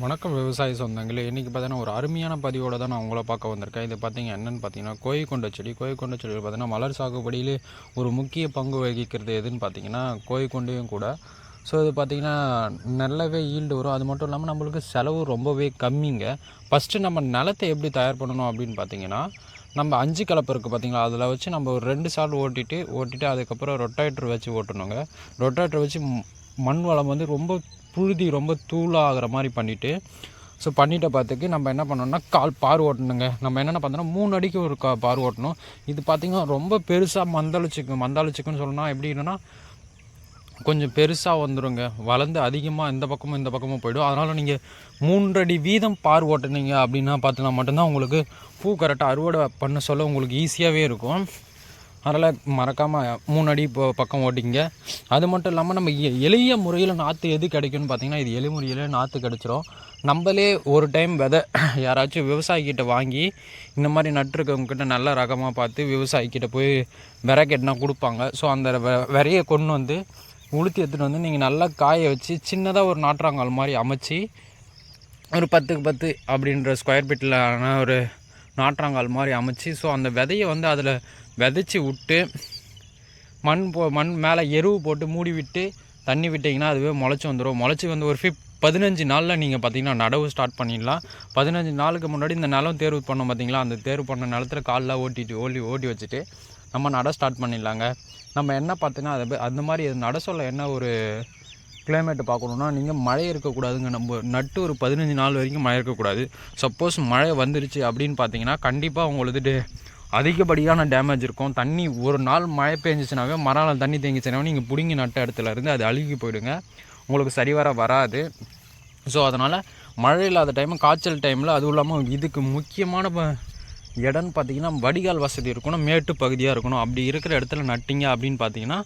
வணக்கம் விவசாய சொந்தங்களே இன்றைக்கி பார்த்தீங்கன்னா ஒரு அருமையான பதிவோட தான் நான் உங்களை பார்க்க வந்திருக்கேன். இது பார்த்தீங்க என்னென்னு பார்த்தீங்கன்னா கோழி கொண்ட செடி கோழி கொண்ட செடியில் பார்த்தீங்கன்னா மலர் சாகுபடியிலே ஒரு முக்கிய பங்கு வகிக்கிறது எதுன்னு பார்த்தீங்கன்னா கோழி கொண்டையும் கூட. ஸோ இது பார்த்திங்கன்னா நல்லாவே ஈல்டு வரும். அது மட்டும் இல்லாமல் நம்மளுக்கு செலவு ரொம்பவே கம்மிங்க. ஃபஸ்ட்டு நம்ம நிலத்தை எப்படி தயார் பண்ணணும் அப்படின்னு பார்த்தீங்கன்னா நம்ம அஞ்சு கலப்பு இருக்குது பார்த்தீங்களா? அதில் வச்சு நம்ம ஒரு ரெண்டு சால் ஓட்டிட்டு ஓட்டிட்டு அதுக்கப்புறம் ரொட்டாய்ட்ரு வச்சு ஓட்டணுங்க. ரொட்டாய்ட்ரு வச்சு மண் வளம் வந்து ரொம்ப புழுதி ரொம்ப தூளாகிற மாதிரி பண்ணிவிட்டு ஸோ பண்ணிட்ட பார்த்துக்கு நம்ம என்ன பண்ணோம்னா கால் பார் ஓட்டணுங்க. நம்ம என்னென்ன பண்ணோம்னா மூணு அடிக்கு ஒரு கா பார் ஓட்டணும். இது பார்த்திங்கன்னா ரொம்ப பெருசாக மந்தளிச்சுக்கு மந்தளிச்சிக்குன்னு சொல்லணும்னா எப்படி கொஞ்சம் பெருசாக வந்துருங்க. வளர்ந்து அதிகமாக இந்த பக்கமும் இந்த பக்கமும் போயிடும். அதனால் நீங்கள் மூன்றடி வீதம் பார் ஓட்டுனீங்க அப்படின்னா பார்த்தீங்கன்னா மட்டும்தான் உங்களுக்கு பூ கரெக்டாக அறுவடை பண்ண சொல்ல உங்களுக்கு ஈஸியாகவே இருக்கும். அதனால் மறக்காமல் மூணு அடி இப்போ பக்கம் ஓட்டிங்க அது மட்டும் இல்லாமல் நம்ம எ- எளிய முறையில் நாற்று எது கிடைக்கும்னு பார்த்திங்கன்னா இது எளிய முறையில் நாற்று கிடச்சிரும். நம்மளே ஒரு டைம் விதை யாராச்சும் விவசாயிக்கிட்ட வாங்கி இந்த மாதிரி நட்டுருக்கவங்கக்கிட்ட நல்ல ரகமாக பார்த்து விவசாயிக்கிட்ட போய் விரை கேட்டினா கொடுப்பாங்க. ஸோ அந்த வெ- விரையை கொண்டு வந்து உளுத்தி எடுத்துகிட்டு வந்து நீங்கள் நல்லா காய வச்சு சின்னதாக ஒரு நாற்றாங்கால் மாதிரி அமைச்சு ஒரு பத்துக்கு பத்து அப்படின்ற ஸ்கொயர் ஃபீட்டில் ஒரு நாற்றாங்கால் மாதிரி அமைச்சு ஸோ அந்த விதையை வந்து அதில் விதைச்சி விட்டு மண் போ மண் மேலே எருவு போட்டு மூடி விட்டு தண்ணி விட்டிங்கன்னா அதுவே முளைச்சி வந்துடும் முளைச்சி வந்து ஒரு ஃபிஃப்ட் பதினஞ்சு நாளில் நீங்கள் பார்த்தீங்கன்னா நடவு ஸ்டார்ட் பண்ணிடலாம். பதினஞ்சு நாளுக்கு முன்னாடி இந்த நிலம் தேர்வு பண்ணோம் பார்த்தீங்களா அந்த தேர்வு பண்ண நிலத்துல காலில் ஓட்டிட்டு ஓடி ஓட்டி வச்சுட்டு நம்ம நட ஸ்டார்ட் பண்ணிடலாங்க. நம்ம என்ன பார்த்தீங்கன்னா அது அந்த மாதிரி நட சொல்ல என்ன ஒரு கிளைமேட்டை பார்க்கணுன்னா நீங்கள் மழை இருக்கக்கூடாதுங்க. நம்ம நட்டு ஒரு பதினஞ்சு நாள் வரைக்கும் மழை இருக்கக்கூடாது. சப்போஸ் மழை வந்துருச்சு அப்படின்னு பார்த்தீங்கன்னா கண்டிப்பாக உங்களுக்கு அதிகப்படியான டேமேஜ் இருக்கும். தண்ணி ஒரு நாள் மழை பெஞ்சிச்சுனாவே மறுநாள் தண்ணி தேங்கிச்சுனாவே நீங்கள் பிடுங்கி நட்ட இடத்துல இருந்து அது அழுகி போயிடுங்க. உங்களுக்கு சரிவர வராது. ஸோ அதனால் மழை இல்லாத டைம் காய்ச்சல் டைமில் அதுவும் இல்லாமல் இதுக்கு முக்கியமான இடம்னு பார்த்தீங்கன்னா வடிகால் வசதி இருக்கணும் மேட்டு பகுதியாக இருக்கணும். அப்படி இருக்கிற இடத்துல நட்டிங்க அப்படின்னு பார்த்தீங்கன்னா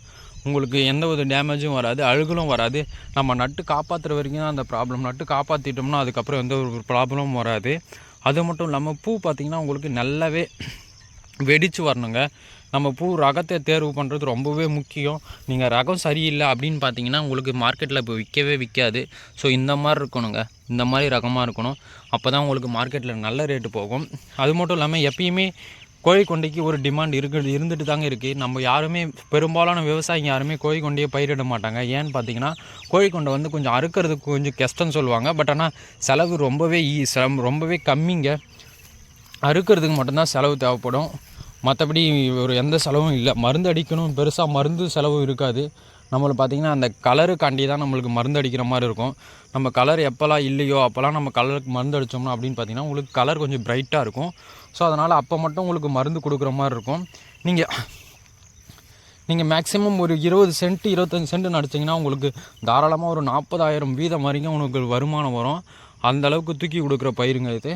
உங்களுக்கு எந்த ஒரு டேமேஜும் வராது அழுகலும் வராது. நம்ம நட்டு காப்பாற்றுற வரைக்கும் தான் அந்த ப்ராப்ளம் நட்டு காப்பாற்றிட்டோம்னா அதுக்கப்புறம் எந்த ஒரு ப்ராப்ளமும் வராது. அது மட்டும் இல்லாமல் பூ பார்த்தீங்கன்னா உங்களுக்கு நல்லாவே வெடித்து வரணுங்க. நம்ம பூ ரகத்தை தேர்வு பண்ணுறது ரொம்பவே முக்கியம். நீங்கள் ரகம் சரியில்லை அப்படின்னு பார்த்தீங்கன்னா உங்களுக்கு மார்க்கெட்டில் இப்போ விற்கவே விற்காது. ஸோ இந்த மாதிரி இருக்கணுங்க. இந்த மாதிரி ரகமாக இருக்கணும். அப்போ தான் உங்களுக்கு மார்க்கெட்டில் நல்ல ரேட்டு போகும். அது மட்டும் இல்லாமல் எப்பயுமே கோழி கொண்டைக்கு ஒரு டிமாண்ட் இருக்கு இருந்துட்டு தாங்க இருக்குது நம்ம யாருமே பெரும்பாலான விவசாயிங்க யாருமே கோழி கொண்டையை பயிரிட மாட்டாங்க. ஏன்னு பார்த்தீங்கன்னா கோழி கொண்டை வந்து கொஞ்சம் அறுக்கிறதுக்கு கொஞ்சம் கஷ்டம்னு சொல்லுவாங்க. பட் ஆனால் செலவு ரொம்பவே ஈ செலம் ரொம்பவே கம்மிங்க. அறுக்கிறதுக்கு மட்டும்தான் செலவு தேவைப்படும். மற்றபடி ஒரு எந்த செலவும் இல்லை. மருந்து அடிக்கணும். பெருசாக மருந்து செலவும் இருக்காது. நம்மளை பார்த்திங்கன்னா அந்த கலருக்காண்டி தான் நம்மளுக்கு மருந்து அடிக்கிற மாதிரி இருக்கும். நம்ம கலர் எப்போல்லாம் இல்லையோ அப்போல்லாம் நம்ம கலருக்கு மருந்து அடித்தோம்னா அப்படின்னு பார்த்தீங்கன்னா உங்களுக்கு கலர் கொஞ்சம் பிரைட்டாக இருக்கும். ஸோ அதனால் அப்போ மட்டும் உங்களுக்கு மருந்து கொடுக்குற மாதிரி இருக்கும். நீங்கள் நீங்கள் மேக்ஸிமம் ஒரு இருபது சென்ட் இருபத்தஞ்சி சென்ட் நடிச்சிங்கன்னா உங்களுக்கு தாராளமாக ஒரு நாற்பதாயிரம் வீதம் வரைக்கும் உங்களுக்கு வருமானம் வரும். அந்தளவுக்கு தூக்கி கொடுக்குற பயிருங்க இது.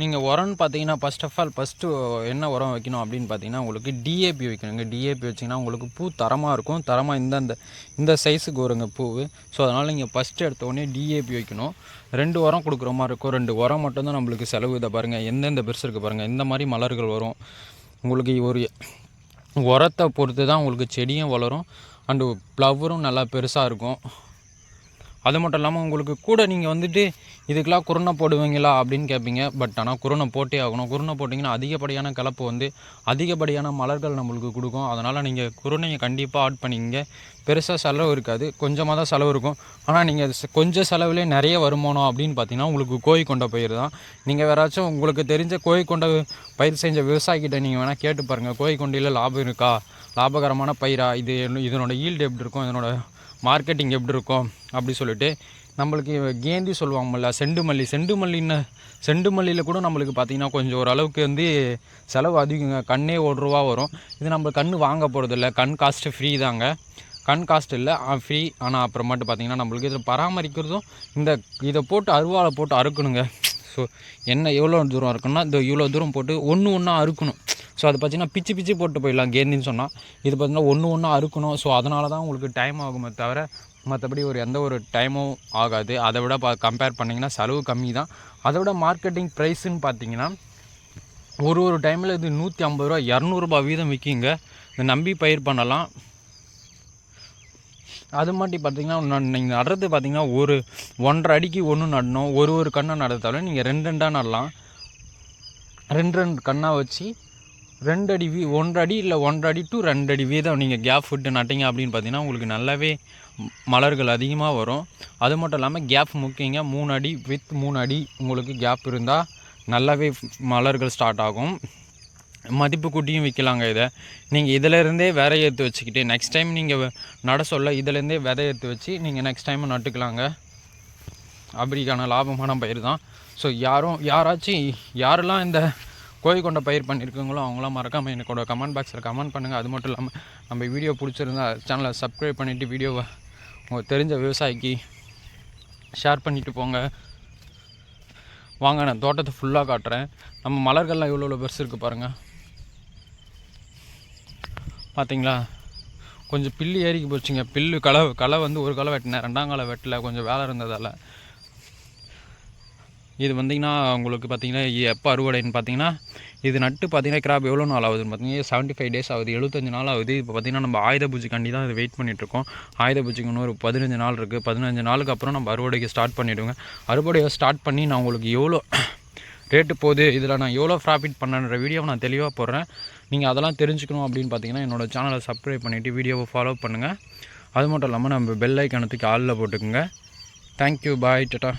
நீங்கள் உரம்னு பார்த்தீங்கன்னா ஃபஸ்ட் ஆஃப் ஆல் ஃபஸ்ட்டு என்ன உரம் வைக்கணும் அப்படின்னு பார்த்தீங்கன்னா உங்களுக்கு டிஏபி வைக்கணுங்க. டிஏபி வச்சிங்கன்னா உங்களுக்கு பூ தரமாக இருக்கும். தரமாக இந்தந்த இந்த இந்த சைஸுக்கு வருங்க பூ ஸோ அதனால் நீங்கள் ஃபஸ்ட்டு எடுத்த உடனே டிஏபி வைக்கணும். ரெண்டு உரம் கொடுக்குற மாதிரி இருக்கும். ரெண்டு உரம் மட்டும்தான் நம்மளுக்கு செலவு. இதை பாருங்கள் எந்தெந்த பெருசு இருக்குது பாருங்கள் இந்த மாதிரி மலர்கள் வரும். உங்களுக்கு ஒரு உரத்தை பொறுத்து தான் உங்களுக்கு செடியும் வளரும். அண்டு ஃப்ளவரும் நல்லா பெருசாக இருக்கும். அது மட்டும் இல்லாமல் உங்களுக்கு கூட நீங்கள் வந்துட்டு இதுக்கெலாம் குருணை போடுவீங்களா? அப்படின்னு கேட்பீங்க பட் ஆனால் குருணை போட்டே ஆகணும். குருணை போட்டிங்கன்னா அதிகப்படியான கலப்பு வந்து அதிகப்படியான மலர்கள் நம்மளுக்கு கொடுக்கும். அதனால் நீங்கள் குருணையை கண்டிப்பாக ஆட் பண்ணிங்க பெருசாக செலவு இருக்காது. கொஞ்சமாக தான் செலவு இருக்கும். ஆனால் நீங்கள் கொஞ்சம் செலவுலேயே நிறைய வருமானம் அப்படின்னு பார்த்தீங்கன்னா உங்களுக்கு கோழி கொண்ட பயிர் தான். நீங்கள் வேறாச்சும் உங்களுக்கு தெரிஞ்ச கோழி கொண்ட பயிர் செஞ்ச விவசாயிக்கிட்ட நீங்கள் வேணால் கேட்டு பாருங்கள் கோழி கொண்டையில் லாபம் இருக்கா? லாபகரமான பயிரா? இது இதனோட ஈல்டு எப்படி இருக்கும்? இதனோட மார்க்கெட்டிங் எப்படி இருக்கும் அப்படி சொல்லிட்டு நம்மளுக்கு கேந்தி சொல்லுவாங்கல்ல செண்டு மல்லி செண்டு மல்லின்னு செண்டு மல்லியில் கூட நம்மளுக்கு பார்த்திங்கன்னா கொஞ்சம் ஓரளவுக்கு வந்து செலவு அதிகங்க. கண்ணே ஒரு ரூபா வரும். இது நம்ம கண் வாங்க போகிறதில்ல கண் காஸ்ட்டு ஃப்ரீ தாங்க. கண் காஸ்ட் இல்லை. ஃப்ரீ ஆனால் அப்புறமேட்டு பார்த்திங்கன்னா நம்மளுக்கு இதில் பராமரிக்கிறதும் இந்த இதை போட்டு அருவாளை போட்டு அறுக்கணுங்க. ஸோ என்ன எவ்வளோ தூரம் இருக்குன்னா இந்த இவ்வளோ தூரம் போட்டு ஒன்று ஒன்றா அறுக்கணும். ஸோ அது பார்த்தீங்கன்னா பிச்சு பிச்சு போட்டு போயிடலாம் கேந்தின்னு சொன்னால் இது பார்த்தீங்கன்னா ஒன்று ஒன்றா அறுக்கணும். ஸோ அதனால தான் உங்களுக்கு டைம் ஆகுமே தவிர மற்றபடி ஒரு எந்த ஒரு டைமும் ஆகாது. அதை விட பா கம்பேர் பண்ணிங்கன்னா செலவு கம்மி தான் அதை விட மார்க்கெட்டிங் ப்ரைஸுன்னு பார்த்தீங்கன்னா ஒரு ஒரு டைமில் இது நூற்றி ஐம்பது ரூபா இரநூறுபா வீதம் விற்கிங்க இதை நம்பி பயிர் பண்ணலாம். அது மட்டும் பார்த்தீங்கன்னா நீங்கள் நடுறது பார்த்தீங்கன்னா ஒரு ஒன்றரை அடிக்கு ஒன்று நடணும். ஒரு ஒரு கண்ணை நடத்தாலும் நீங்கள் ரெண்டு ரெண்டாக நடலாம். ரெண்டு ரெண்டு கண்ணாக வச்சு ரெண்டு அடி வீ ஒன்றடி இல்லை ஒன்றரை அடி டு ரெண்டு அடி வீதம். நீங்கள் கேப் விட்டு நட்டிங்க அப்படின்னு பார்த்தீங்கன்னா உங்களுக்கு நல்லாவே மலர்கள் அதிகமாக வரும். அது மட்டும் இல்லாமல் கேப் முக்கியங்க மூணு அடி வித் மூணு அடி உங்களுக்கு கேப் இருந்தால் நல்லாவே மலர்கள் ஸ்டார்ட் ஆகும். மதிப்பு கூட்டியும் விற்கலாங்க இதை. நீங்கள் இதிலேருந்தே விதை எடுத்து வச்சுக்கிட்டு நெக்ஸ்ட் டைம் நீங்கள் நட சொல்ல இதிலேருந்தே விதை எடுத்து வச்சு நீங்கள் நெக்ஸ்ட் டைம் நட்டுக்கலாங்க. அப்படிக்கான லாபமான பயிர் தான் ஸோ யாரும் யாராச்சும் யாரெல்லாம் இந்த கோழி கொண்ட பயிர் பண்ணியிருக்கீங்களோ அவங்களாம் மறக்காமல் எனக்கோட கமெண்ட் பாக்ஸில் கமெண்ட் பண்ணுங்கள் அது மட்டும் இல்லாமல் நம்ம வீடியோ பிடிச்சிருந்தா சேனலை சப்ஸ்கிரைப் பண்ணிவிட்டு வீடியோவை உங்களுக்கு தெரிஞ்ச விவசாயிக்கு ஷேர் பண்ணிட்டு போங்க. வாங்க நான் தோட்டத்தை ஃபுல்லாக காட்டுறேன். நம்ம மலர்கள்லாம் எவ்வளோ எவ்வளோ பெருசு இருக்குது பாருங்கள் பார்த்தீங்களா கொஞ்சம் பில்லு ஏறிக்கு போச்சுங்க. பில்லு களை களை வந்து ஒரு களை வெட்டினேன். ரெண்டாம் களை வெட்டலை. கொஞ்சம் வேலை இருந்ததால். இது வந்தீங்கன்னா உங்களுக்கு பார்த்தீங்கன்னா எப்போ அறுவடைன்னு பார்த்தீங்கன்னா இது நட்டு பார்த்தீங்கன்னா கிராப் எவ்வளோ நாள் ஆகுதுன்னு பார்த்தீங்கன்னா செவன்ட்டி ஃபைவ் டேஸ் ஆகுது எழுபத்தஞ்சு நாள் ஆகுது. இப்போ பார்த்தீங்கன்னா நம்ம ஆயுத பூஜைக்காண்டி தான் இது வெயிட் பண்ணிகிட்ருக்கோம் ஆயுத பூஜைக்கு இன்னொரு பதினஞ்சு நாள் இருக்குது பதினஞ்சு நாளுக்கு அப்புறம் நம்ம அறுவடைக்கு ஸ்டார்ட் பண்ணிவிடுங்க அறுவடையை ஸ்டார்ட் பண்ணி நான் உங்களுக்கு எவ்வளோ ரேட்டு போகுது இதில் நான் எவ்வளோ ப்ராஃபிட் பண்ணன்ற வீடியோவை நான் தெளிவாக போடுறேன். நீங்கள் அதெல்லாம் தெரிஞ்சுக்கணும் அப்படின்னு பார்த்தீங்கன்னா என்னோட சேனலை சப்ஸ்கிரைப் பண்ணிவிட்டு வீடியோவை ஃபாலோ பண்ணுங்கள் அது மட்டும் இல்லாமல் நம்ம பெல் ஐக்கணத்துக்கு ஆளில் போட்டுக்கோங்க. Thank you bye ta-ta